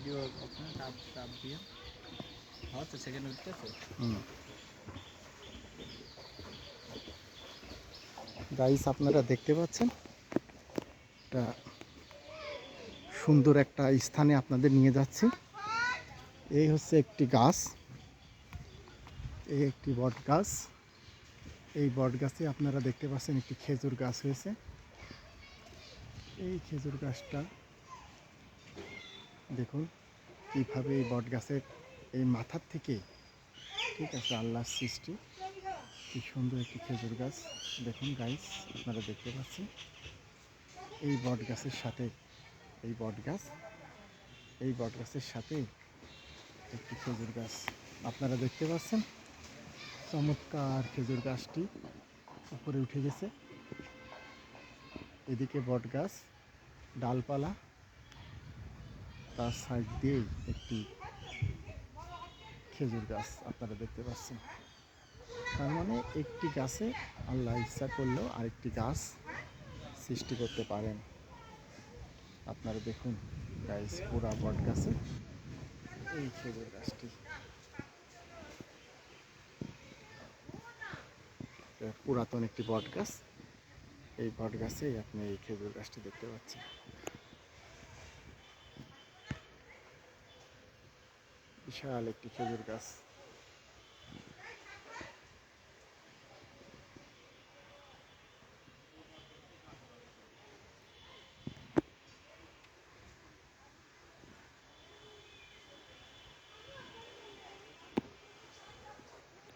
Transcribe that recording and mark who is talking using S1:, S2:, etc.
S1: Video অপশনে দিয়ে। Second উঠতেছে
S2: গাইস আপনারা দেখতে পাচ্ছেন? একটা সুন্দর একটা স্থানে আপনাদের নিয়ে যাচ্ছি। এই হচ্ছে একটি গাছ। এই একটি বট গাছ। এই বট গাছে আপনারা দেখতে পাচ্ছেন একটি খেজুর গাছ হয়েছে। এই খেজুর গাছটা দেখুন, কীভাবে এই বট গাছের এই মাথার থেকে, ঠিক আছে, আল্লাহর সৃষ্টি, কি সুন্দর একটি খেজুর গাছ। দেখুন গাইস আপনারা দেখতে পাচ্ছেন, এই বট গাছের সাথে, এই বট গাছ এই বট গাছের সাথে একটি খেজুর গাছ। আপনারা দেখতে পাচ্ছেন, চমৎকার খেজুর গাছটি উপরে উঠে গেছে। এদিকে বট গাছ ডালপালা তার সাইড দিয়েই একটি খেজুর গাছ আপনারা দেখতে পাচ্ছেন। তার মানে একটি গাছে আল্লাহ ইচ্ছা করলেও আরেকটি গাছ সৃষ্টি করতে পারেন। আপনারা দেখুন গাইস পুরা বট গাছে এই খেজুর গাছটি। পুরাতন একটি বট গাছ। এই বট গাছেই আপনি এই খেজুর গাছটি দেখতে পাচ্ছেন। বিশাল একটি খেজুর গাছ।